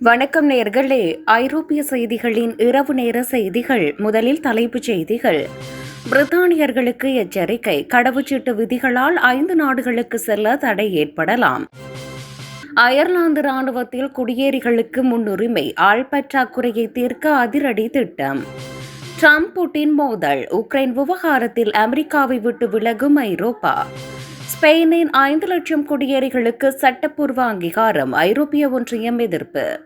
வணக்கம் நேர்களே. ஐரோப்பிய செய்திகளின் இரவு நேர செய்திகள் முதலில் தலைப்புச் செய்திகள். பிரித்தானியர்களுக்கு எச்சரிக்கை கடவுச்சீட்டு விதிகளால் ஐந்து நாடுகளுக்கு செல்ல தடை ஏற்படலாம். அயர்லாந்து ராணுவத்தில் குடியேறிகளுக்கு முன்னுரிமை ஆள் பற்றாக்குறையை தீர்க்க அதிரடி திட்டம். ட்ரம்ப் புட்டின் மோதல் உக்ரைன் விவகாரத்தில் அமெரிக்காவை விட்டு விலகும் ஐரோப்பா. ஸ்பெயினின் ஐந்து லட்சம் குடியேறிகளுக்கு சட்டப்பூர்வ அங்கீகாரம் ஐரோப்பிய ஒன்றியம் எதிர்ப்பு.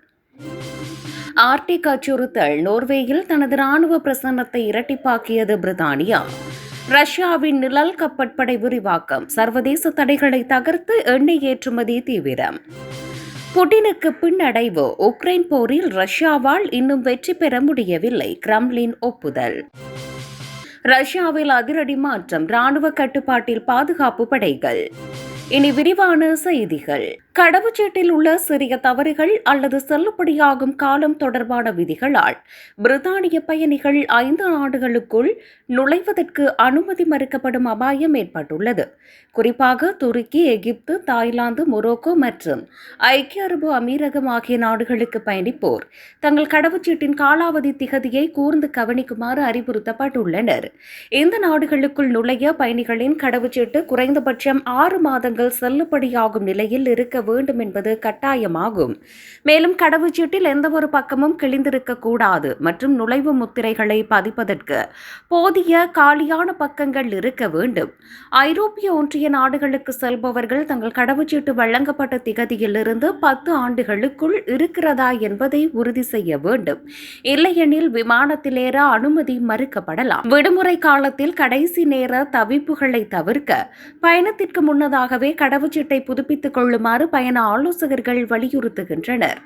ஆர்டிக் அச்சுறுத்தல் நோர்வேயில் தனது ராணுவ பிரசன்னத்தை இரட்டிப்பாக்கியது பிரித்தானியா. ரஷ்யாவின் நிழல் கப்பற்படை விரிவாக்கம் சர்வதேச தடைகளை தகர்த்து எண்ணெய் ஏற்றுமதி தீவிரம். புட்டினுக்கு பின்னடைவு உக்ரைன் போரில் ரஷ்யாவால் இன்னும் வெற்றி பெற முடியவில்லை கிரம்லின் ஒப்புதல். ரஷ்யாவில் அதிரடி மாற்றம் ராணுவ கட்டுப்பாட்டில் பாதுகாப்பு படைகள். இனி விரிவான செய்திகள். கடவுச்சீட்டில் உள்ள சிறிய தவறுகள் அல்லது செல்லுபடியாகும் காலம் தொடர்பான விதிகளால் பிரித்தானிய பயணிகள் ஐந்து நாடுகளுக்குள் நுழைவதற்கு அனுமதி மறுக்கப்படும் அபாயம் ஏற்பட்டுள்ளது. குறிப்பாக துருக்கி எகிப்து தாய்லாந்து மொரோக்கோ மற்றும் ஐக்கிய அரபு அமீரகம் ஆகிய நாடுகளுக்கு பயணிப்போர் தங்கள் கடவுச்சீட்டின் காலாவதி திகதியை கூர்ந்து கவனிக்குமாறு அறிவுறுத்தப்பட்டுள்ளனர். இந்த நாடுகளுக்குள் நுழைய பயணிகளின் கடவுச்சீட்டு குறைந்தபட்சம் ஆறு மாதங்கள் செல்லுபடியாகும் நிலையில் இருக்க வேண்டும் என்பது கட்டாயமாகும். மேலும் கடவுச்சீட்டில் எந்தவொரு பக்கமும் கிழிந்திருக்க கூடாது மற்றும் நுழைவு முத்திரைகளை பதிப்பதற்கு போதிய காலியான பக்கங்கள் இருக்க வேண்டும். ஐரோப்பிய ஒன்றிய நாடுகளுக்கு செல்பவர்கள் தங்கள் கடவுச்சீட்டு வழங்கப்பட்ட திகதியிலிருந்து பத்து ஆண்டுகளுக்குள் இருக்கிறதா என்பதை உறுதி செய்ய வேண்டும். இல்லையெனில் விமானத்திலேற அனுமதி மறுக்கப்படலாம். விடுமுறை காலத்தில் கடைசி நேர தவிப்புகளை தவிர்க்க பயணத்திற்கு முன்னதாகவே கடவுச்சீட்டை புதுப்பித்துக் கொள்ளுமாறு பயண ஆலோசகர்கள் வலியுறுத்துகின்றனர்.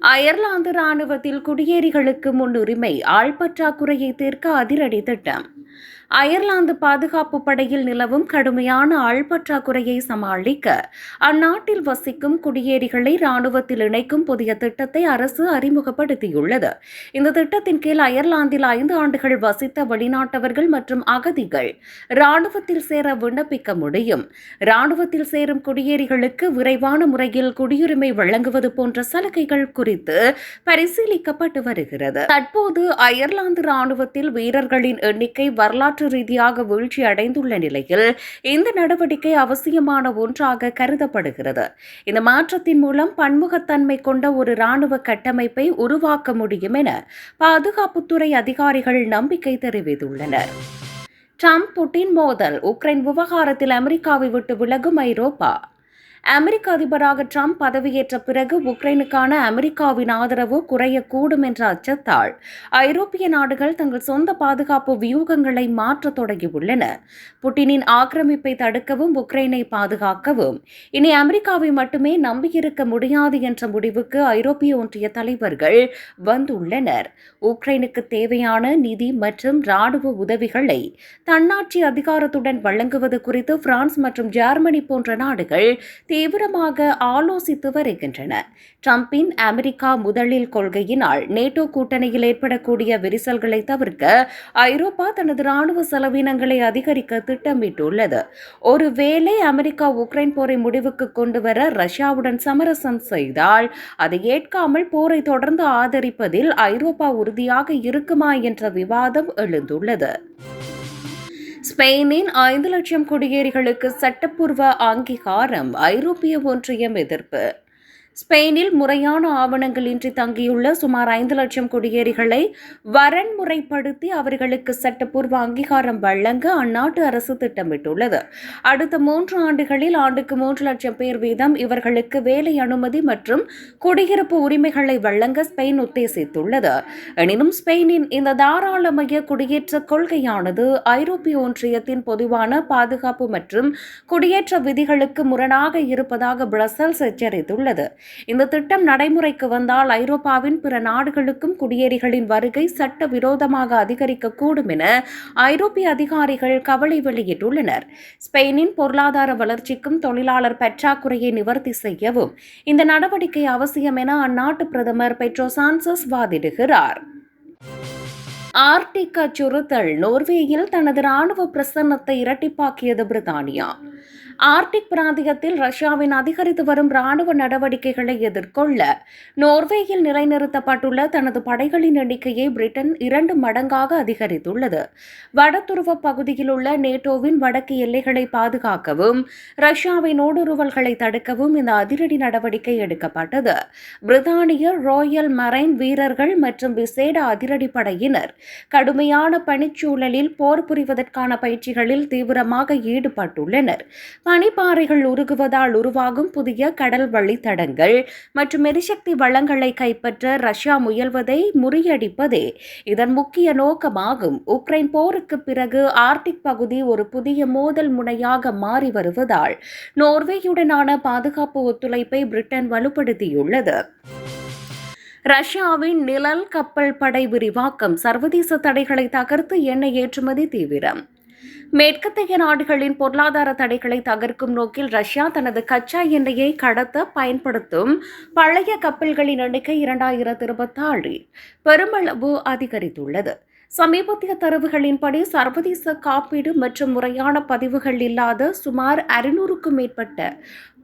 அயர்லாந்து ராணுவத்தில் குடியேறிகளுக்கு முன்னுரிமை ஆள் பற்றாக்குறையை தீர்க்க அதிரடி திட்டம். அயர்லாந்து பாதுகாப்பு படையில் நிலவும் கடுமையான ஆள்பற்றாக்குறையை சமாளிக்க அந்நாட்டில் வசிக்கும் குடியேறிகளை ராணுவத்தில் இணைக்கும் புதிய திட்டத்தை அரசு அறிமுகப்படுத்தியுள்ளது. இந்த திட்டத்தின் கீழ் அயர்லாந்தில் ஐந்து ஆண்டுகள் வசித்த வெளிநாட்டவர்கள் மற்றும் அகதிகள் ராணுவத்தில் சேர விண்ணப்பிக்க முடியும். ராணுவத்தில் சேரும் குடியேறிகளுக்கு விரைவான முறையில் குடியுரிமை வழங்குவது போன்ற சலுகைகள் குறித்து பரிசீலிக்கப்பட்டு வருகிறது. தற்போது அயர்லாந்து ராணுவத்தில் வீரர்களின் எண்ணிக்கை வரலாற்று ரீதியாக வீழ்ச்சி அடைந்துள்ள நிலையில் இந்த நடவடிக்கை அவசியமான ஒன்றாக கருதப்படுகிறது. இந்த மாற்றத்தின் மூலம் பன்முகத்தன்மை கொண்ட ஒரு ராணுவ கட்டமைப்பை உருவாக்க முடியும் என பாதுகாப்புத்துறை அதிகாரிகள் நம்பிக்கை தெரிவித்துள்ளனர். ட்ரம்ப் புட்டின் மோதல் உக்ரைன் விவகாரத்தில் அமெரிக்காவை விட்டு விலகும் ஐரோப்பா அமெரிக்க அதிபராக ட்ரம்ப் பதவியேற்ற பிறகு உக்ரைனுக்கான அமெரிக்காவின் ஆதரவு குறையக்கூடும் என்ற அச்சத்தால் ஐரோப்பிய நாடுகள் தங்கள் சொந்த பாதுகாப்பு வியூகங்களை மாற்றத் தொடங்கியுள்ளன. புட்டினின் ஆக்கிரமிப்பை தடுக்கவும் உக்ரைனை பாதுகாக்கவும் இனி அமெரிக்காவை மட்டுமே நம்பியிருக்க முடியாது என்ற முடிவுக்கு ஐரோப்பிய ஒன்றிய தலைவர்கள் வந்துள்ளனர். உக்ரைனுக்கு தேவையான நிதி மற்றும் ராணுவ உதவிகளை தன்னாட்சி அதிகாரத்துடன் வழங்குவது குறித்து பிரான்ஸ் மற்றும் ஜெர்மனி போன்ற நாடுகள் தீவிரமாக ஆலோசித்து வருகின்றன. ட்ரம்பின் அமெரிக்கா முதலில் கொள்கையினால் நேட்டோ கூட்டணியில் ஏற்படக்கூடிய விரிசல்களை தவிர்க்க ஐரோப்பா தனது ராணுவ செலவினங்களை அதிகரிக்க திட்டமிட்டுள்ளது. ஒருவேளை அமெரிக்கா உக்ரைன் போரை முடிவுக்கு கொண்டு வர ரஷ்யாவுடன் சமரசம் செய்தால் அதை ஏற்காமல் போரை தொடர்ந்து ஆதரிப்பதில் ஐரோப்பா உறுதியாக இருக்குமா என்ற விவாதம் எழுந்துள்ளது. ஸ்பெயினின் ஐந்து லட்சம் குடியேறிகளுக்கு சட்டப்பூர்வ அங்கீகாரம் ஐரோப்பிய ஒன்றியம் எதிர்ப்பு. ஸ்பெயினில் முறையான ஆவணங்களின்றி தங்கியுள்ள சுமார் ஐந்து லட்சம் குடியேறிகளை வரன்முறைப்படுத்தி அவர்களுக்கு சட்டப்பூர்வ அங்கீகாரம் வழங்க அந்நாட்டு அரசு திட்டமிட்டுள்ளது. அடுத்த மூன்று ஆண்டுகளில் ஆண்டுக்கு மூன்று லட்சம் பேர் வீதம் இவர்களுக்கு வேலை அனுமதி மற்றும் குடியிருப்பு உரிமைகளை வழங்க ஸ்பெயின் உத்தேசித்துள்ளது. எனினும் ஸ்பெயினின் இந்த தாராளமய குடியேற்ற கொள்கையானது ஐரோப்பிய ஒன்றியத்தின் பொதுவான பாதுகாப்பு மற்றும் குடியேற்ற விதிகளுக்கு முரணாக இருப்பதாக பிரசல்ஸ் எச்சரித்துள்ளது. இந்த திட்டம் நடைமுறைக்கு வந்தால் ஐரோப்பாவின் பிற நாடுகளுக்கும் குடியேறிகளின் வருகை சட்ட விரோதமாக அதிகரிக்கக்கூடும் என ஐரோப்பிய அதிகாரிகள் கவலை வெளியிட்டுள்ளனர். ஸ்பெயினின் பொருளாதார வளர்ச்சிக்கும் தொழிலாளர் பற்றாக்குறையை நிவர்த்தி செய்யவும் இந்த நடவடிக்கை அவசியம் என அந்நாட்டு பிரதமர் பெட்ரோ சான்சஸ் வாதிடுகிறார். ஆர்டிக் அச்சுறுத்தல் நோர்வேயில் தனது ராணுவ பிரசன்னத்தை இரட்டிப்பாக்கியது பிரித்தானியா. ஆர்டிக் பிராந்தியத்தில் ரஷ்யாவின் அதிகரித்து வரும் ராணுவ நடவடிக்கைகளை எதிர்கொள்ள நோர்வேயில் நிலைநிறுத்தப்பட்டுள்ள தனது படைகளின் எண்ணிக்கையை பிரிட்டன் இரண்டு மடங்காக அதிகரித்துள்ளது. வடதுருவ பகுதியில் உள்ள நேட்டோவின் வடக்கு எல்லைகளை பாதுகாக்கவும் ரஷ்யாவின் ஊடுருவல்களை தடுக்கவும் இந்த அதிரடி நடவடிக்கை எடுக்கப்பட்டது. பிரித்தானிய ராயல் மரைன் வீரர்கள் மற்றும் விசேட அதிரடி படையினர் கடுமையான பணிச்சூழலில் போர் புரிவதற்கான பயிற்சிகளில் தீவிரமாக ஈடுபட்டுள்ளனர். பனிப்பாறைகள் உருகுவதால் உருவாகும் புதிய கடல் வழித்தடங்கள் மற்றும் எரிசக்தி வளங்களை கைப்பற்ற ரஷ்யா முயல்வதை முறியடிப்பதே இதன் முக்கிய நோக்கமாகும். உக்ரைன் போருக்கு பிறகு ஆர்டிக் பகுதி ஒரு புதிய மோதல் முனையாக மாறி வருவதால் நோர்வேயுடனான பாதுகாப்பு ஒத்துழைப்பை பிரிட்டன் வலுப்படுத்தியுள்ளது. ரஷ்யாவின் நிழல் கப்பல் படை விரிவாக்கம் சர்வதேச தடைகளை தகர்த்து எண்ணெய் ஏற்றுமதி தீவிரம். மேற்கத்தைய நாடுகளின் பொருளாதார தடைகளை தகர்க்கும் நோக்கில் ரஷ்யா தனது கச்சா எண்ணெயை கடத்த பயன்படுத்தும் பழைய கப்பல்களின் எண்ணிக்கை இரண்டாயிரத்து இருபத்தாறில் பெருமளவு அதிகரித்துள்ளது. சமீபத்திய தரவுகளின்படி சர்வதேச காப்பீடு மற்றும் முறையான பதிவுகள் இல்லாத சுமார் அறுநூறுக்கும் மேற்பட்ட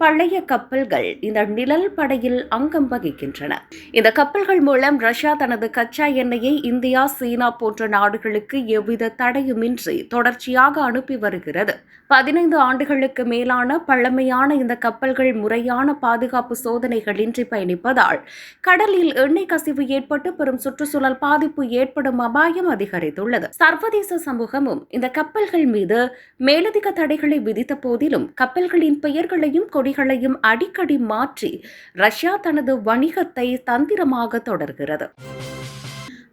பழைய கப்பல்கள் இந்த நிழல் படையில் அங்கம் வகிக்கின்றன. இந்த கப்பல்கள் மூலம் ரஷ்யா தனது கச்சா எண்ணெயை இந்தியா சீனா போன்ற நாடுகளுக்கு எவ்வித தடையுமின்றி தொடர்ச்சியாக அனுப்பி வருகிறது. பதினைந்து ஆண்டுகளுக்கு மேலான பழமையான இந்த கப்பல்கள் முறையான பாதுகாப்பு சோதனைகளின்றி பயணிப்பதால் கடலில் எண்ணெய் கசிவு ஏற்பட்டு பெரும் சுற்றுச்சூழல் பாதிப்பு ஏற்படும் அபாயம் அதிகரித்துள்ளது. சர்வதேச சமூகமும் இந்த கப்பல்கள் மீது மேலதிக தடைகளை விதித்த போதிலும் கப்பல்களின் பெயர்களையும் கொடிகளையும் அடிக்கடி மாற்றி ரஷ்யா தனது வணிகத்தை தந்திரமாக தொடர்கிறது.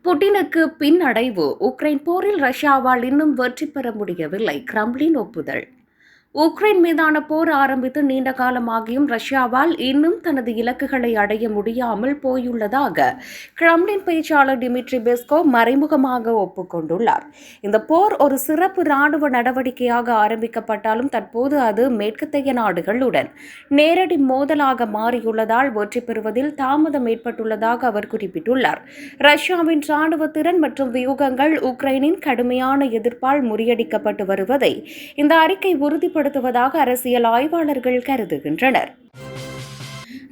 புட்டினுக்கு பின்னடைவு உக்ரைன் போரில் ரஷ்யாவால் இன்னும் வெற்றி பெற முடியவில்லை. கிரம்லின் ஒப்புதல். உக்ரைன் மீதான போர் ஆரம்பித்து நீண்ட காலமாகியும் ரஷ்யாவால் இன்னும் தனது இலக்குகளை அடைய முடியாமல் போயுள்ளதாக கிரம்லின் பேச்சாளர் டிமிட்ரி பெஸ்கோ மறைமுகமாக ஒப்புக்கொண்டுள்ளார். இந்த போர் ஒரு சிறப்பு ராணுவ நடவடிக்கையாக ஆரம்பிக்கப்பட்டாலும் தற்போது அது மேற்கத்தைய நாடுகளுடன் நேரடி மோதலாக மாறியுள்ளதால் வெற்றி பெறுவதில் தாமதம் ஏற்பட்டுள்ளதாக அவர் குறிப்பிட்டுள்ளார். ரஷ்யாவின் ராணுவ திறன் மற்றும் வியூகங்கள் உக்ரைனின் கடுமையான எதிர்ப்பால் முறியடிக்கப்பட்டு வருவதை இந்த அறிக்கை உறுதிப்படுத்த ஏற்படுத்துவதாக அரசியல் ஆய்வாளர்கள் கருதுகின்றனர்.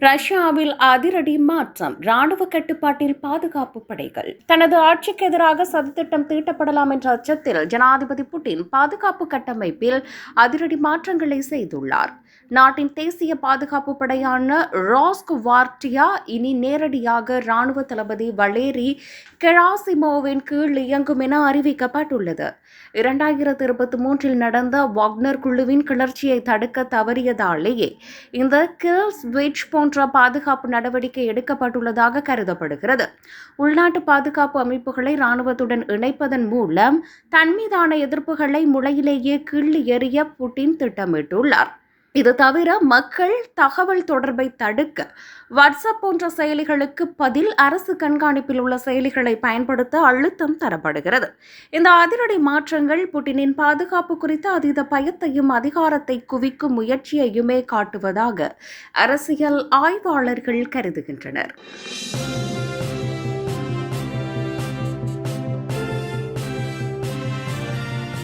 ரஷ்யாவில் அதிரடி மாற்றம் ராணுவ கட்டுப்பாட்டில் பாதுகாப்பு படைகள். தனது ஆட்சிக்கு எதிராக சதித்திட்டம் தீட்டப்படலாம் என்ற அச்சத்தில் ஜனாதிபதி புட்டின் பாதுகாப்பு கட்டமைப்பில் அதிரடி மாற்றங்களை செய்துள்ளார். நாட்டின் தேசிய பாதுகாப்பு படையான ராஸ்க் வார்டியா இனி நேரடியாக ராணுவ தளபதி வலேரி கெராசிமோவின் கீழ் இயங்கும் என அறிவிக்கப்பட்டுள்ளது. இரண்டாயிரத்தி இருபத்தி மூன்றில் நடந்த வாக்னர் குழுவின் கிளர்ச்சியை தடுக்க தவறியதாலேயே இந்த கில்ஸ் ஸ்விட்ச் போன்ற பாதுகாப்பு நடவடிக்கை எடுக்கப்பட்டுள்ளதாக கருதப்படுகிறது. உள்நாட்டு பாதுகாப்பு அமைப்புகளை ராணுவத்துடன் இணைப்பதன் மூலம் தன் மீதான எதிர்ப்புகளை முளையிலேயே கிள்ளி எறிய புட்டின் திட்டமிட்டுள்ளார். இது தவிர மக்கள் தகவல் தொடர்பை தடுக்க வாட்ஸ்அப் போன்ற செயலிகளுக்கு பதில் அரசு கண்காணிப்பில் உள்ள செயலிகளை பயன்படுத்த அழுத்தம் தரப்படுகிறது. இந்த அதிரடி மாற்றங்கள் புட்டினின் பாதுகாப்பு குறித்த அதீத பயத்தையும் அதிகாரத்தை குவிக்கும் முயற்சியையுமே காட்டுவதாக அரசியல் ஆய்வாளர்கள் கருதுகின்றனர்.